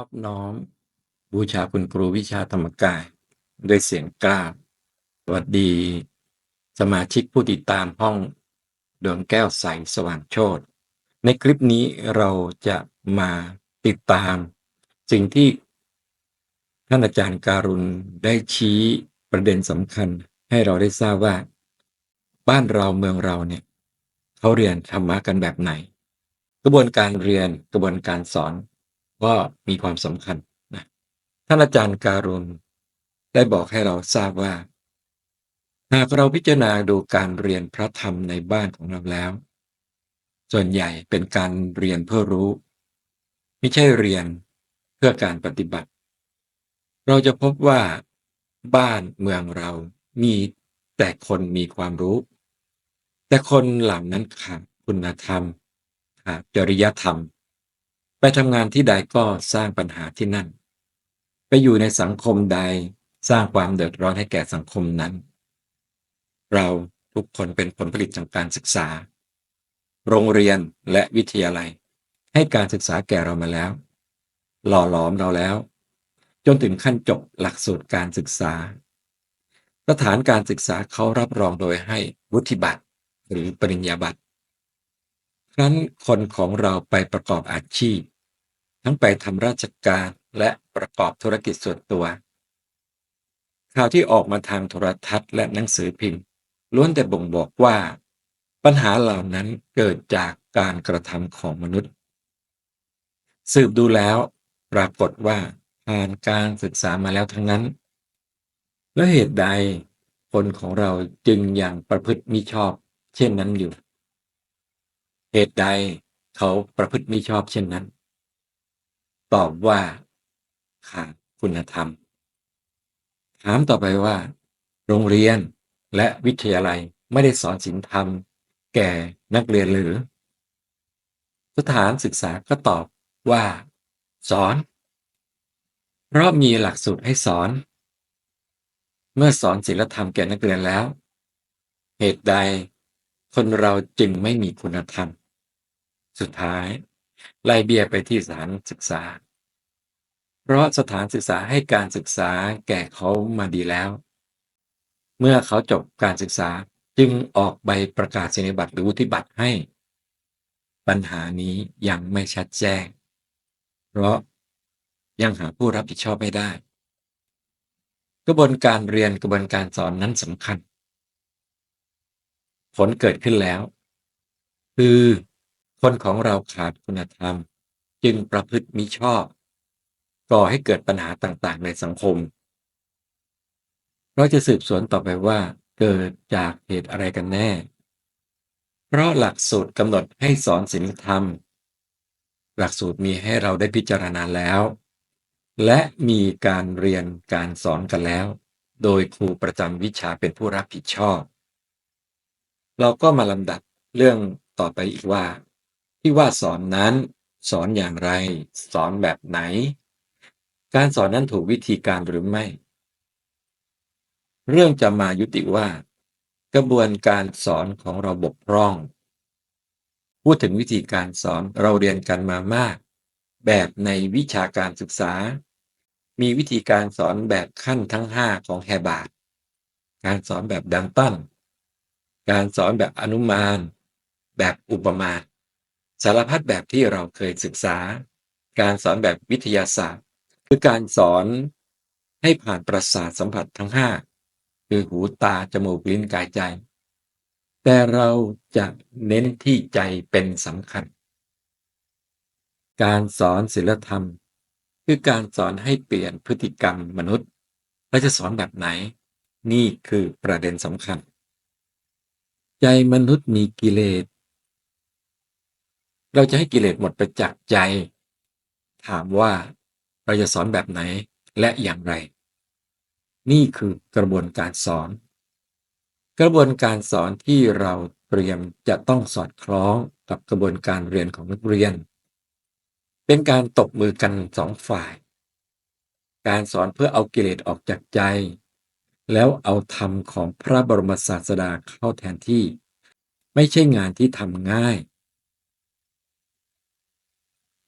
อบน้อม บูชาคุณครูวิชาธรรมกาย ด้วยเสียงกล้าวสวัสดี สมาชิกผู้ติดตามห้อง ดวงแก้วใสสว่างโชตในคลิปนี้เราจะมาติดตาม สิ่งที่ท่านอาจารย์การุณได้ชี้ประเด็นสำคัญให้เราได้ทราบว่า บ้านเราเมืองเราเนี่ยเขาเรียนธรรมะกันแบบไหน กระบวนการเรียนกระบวนการสอน ก็มีความสำคัญนะท่านอาจารย์การุณได้บอกให้เราทราบว่า หากเราพิจารณาดูการเรียนพระธรรมในบ้านของเราแล้ว ส่วนใหญ่เป็นการเรียนเพื่อรู้ ไม่ใช่เรียนเพื่อการปฏิบัติ เราจะพบว่าบ้านเมืองเรามีแต่คนมีความรู้ แต่คนเหล่านั้นขาดคุณธรรมขาดจริยธรรม ไปทำงานที่ใดก็สร้างปัญหาที่นั่น ไปอยู่ในสังคมใดสร้างความเดือดร้อนให้แก่สังคมนั้น เราทุกคนเป็นผลผลิตจากการศึกษา โรงเรียนและวิทยาลัย ให้การศึกษาแก่เรามาแล้ว หล่อหลอมเราแล้ว จนถึงขั้นจบหลักสูตรการศึกษา สถานการศึกษาเขารับรองโดยให้วุฒิบัตรหรือปริญญาบัตรครั้นคนของเราไปประกอบอาชีพ ทั้งไปทำราชการและประกอบธุรกิจส่วนตัว ข่าวที่ออกมาทางโทรทัศน์และหนังสือพิมพ์ล้วนแต่บ่งบอกว่า ปัญหาเหล่านั้นเกิดจากการกระทำของมนุษย์ สืบดูแล้ว ปรากฏว่าผ่านการศึกษามาแล้วทั้งนั้น และเหตุใดคนของเราจึงยังประพฤติมิชอบ เช่นนั้นอยู่ เหตุใดเขาประพฤติมิชอบเช่นนั้น ตอบว่าขาดคุณธรรม ถามต่อไปว่า โรงเรียนและวิทยาลัยไม่ได้สอนศีลธรรม แก่นักเรียนหรือ สถานศึกษาก็ตอบว่า สอน เพราะมีหลักสูตรให้สอน เมื่อสอนศีลธรรมแก่นักเรียนแล้ว เหตุใดคนเราจึงไม่มีคุณธรรม สุดท้าย ไล่เบี้ยไปที่สถานศึกษา เพราะสถานศึกษาให้การศึกษาแก่เขามาดีแล้ว เมื่อเขาจบการศึกษาจึงออกใบประกาศนียบัตรหรือวุฒิบัตรให้ ปัญหานี้ยังไม่ชัดแจ้ง เพราะยังหาผู้รับผิดชอบไม่ได้ กระบวนการเรียนกระบวนการสอนนั้นสำคัญ ผลเกิดขึ้นแล้ว คือ คนของเราขาดคุณธรรม จึงประพฤติมิชอบ ก่อให้เกิดปัญหาต่างๆ ในสังคม เราจะสืบสวนต่อไปว่า เกิดจากเหตุอะไรกันแน่ เพราะหลักสูตรกำหนดให้สอนศีลธรรม หลักสูตรมีให้เราได้พิจารณาแล้ว และมีการเรียนการสอนกันแล้ว โดยครูประจำวิชาเป็นผู้รับผิดชอบ เราก็มาลำดับเรื่องต่อไปอีกว่า ที่ว่าสอนนั้น สอนอย่างไร สอนแบบไหน การสอนนั้นถูกวิธีการหรือไม่ เรื่องจะมายุติว่า กระบวนการสอนของเราบกพร่อง พูดถึงวิธีการสอนเราเรียนกันมามาก แบบในวิชาการศึกษา มีวิธีการสอนแบบขั้นทั้ง 5 ของแฮบาร์ดการสอนแบบดังตันการสอนแบบอนุมาน แบบอุปมา สารพัดแบบที่เราเคยศึกษา การสอนแบบวิทยาศาสตร์ คือการสอนให้ผ่านประสาทสัมผัสทั้ง 5 คือหูตา จมูก ลิ้นกายใจ แต่เราจะเน้นที่ใจเป็นสำคัญ การสอนศิลธรรม คือการสอนให้เปลี่ยนพฤติกรรมมนุษย์ และจะสอนแบบไหน นี่คือประเด็นสำคัญ ใจมนุษย์มีกิเลส เราจะให้กิเลสหมดไปจากใจ ถามว่าเราจะสอนแบบไหนและอย่างไร นี่คือกระบวนการสอน กระบวนการสอนที่เราเตรียมจะต้องสอดคล้องกับกระบวนการเรียนของนักเรียน เป็นการตบมือกันสองฝ่าย การสอนเพื่อเอากิเลสออกจากใจ แล้วเอาธรรมของพระบรมศาสดาเข้าแทนที่ ไม่ใช่งานที่ทำง่าย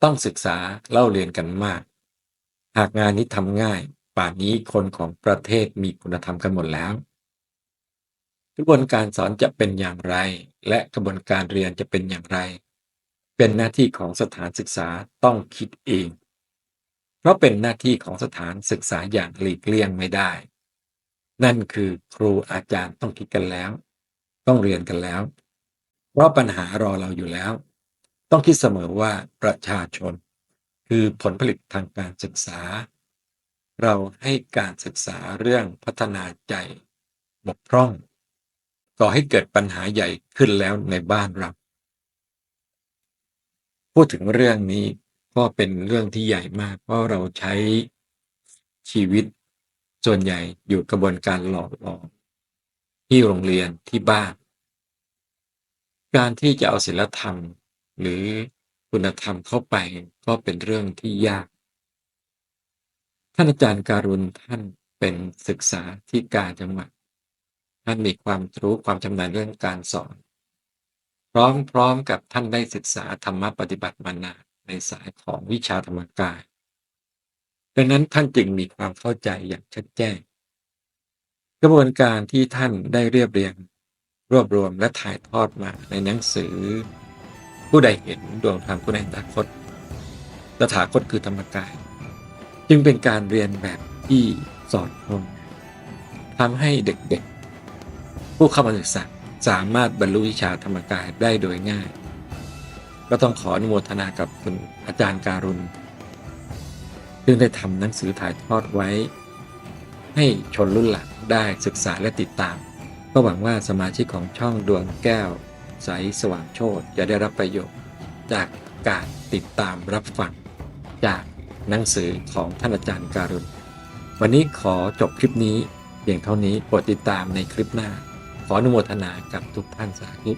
ต้องศึกษาเล่าเรียนกันมาก หากงานนี้ทำง่าย ป่านนี้คนของประเทศมีคุณธรรมกันหมดแล้ว กระบวนการสอนจะเป็นอย่างไร และกระบวนการเรียนจะเป็นอย่างไร เป็นหน้าที่ของสถานศึกษาต้องคิดเอง เพราะเป็นหน้าที่ของสถานศึกษาอย่างหลีกเลี่ยงไม่ได้ นั่นคือครูอาจารย์ต้องคิดกันแล้ว ต้องเรียนกันแล้ว เพราะปัญหารอเราอยู่แล้ว ต้องคิดเสมอว่าประชาชนคือผลผลิตทางการศึกษา เราให้การศึกษาเรื่องพัฒนาใจบกพร่องก่อให้เกิดปัญหาใหญ่ขึ้นแล้วในบ้านเรา พูดถึงเรื่องนี้ก็เป็นเรื่องที่ใหญ่มาก เพราะเราใช้ชีวิตส่วนใหญ่อยู่กระบวนการหล่อหลอมที่โรงเรียนที่บ้าน การที่จะเอาศีลธรรม หรือคุณธรรมเข้าไปก็เป็นเรื่องที่ยาก ท่านอาจารย์การุณท่านเป็นศึกษาที่การจังหวัดท่านมีความรู้ความชำนาญเรื่องการสอน พร้อมๆกับท่านได้ศึกษาธรรมะปฏิบัติมานานในสายของวิชาธรรมกาย ดังนั้นท่านจึงมีความเข้าใจอย่างชัดแจ้ง กระบวนการที่ท่านได้เรียบเรียง รวบรวมและถ่ายทอดมาในหนังสือ ผู้ใดเห็นดวงธรรมผู้ใดตถาคตตถาคตคือธรรมกาย จึงเป็นการเรียนแบบที่สอดคล้องทำให้เด็กๆ ผู้เข้ามาศึกษาสามารถบรรลุวิชาธรรมกายได้โดยง่าย ก็ต้องขออนุโมทนากับคุณอาจารย์การุณซึ่งได้ทำหนังสือถ่ายทอดไว้ ให้ชนรุ่นหลังได้ศึกษาและติดตาม ก็หวังว่าสมาชิกของช่องดวงแก้ว ใสสว่างโชตจะได้รับประโยชน์ จากการติดตามรับฟังจากหนังสือของท่านอาจารย์การุณ วันนี้ขอจบคลิปนี้เพียงเท่านี้โปรดติดตามในคลิปหน้า ขออนุโมทนากับทุกท่านสาธุ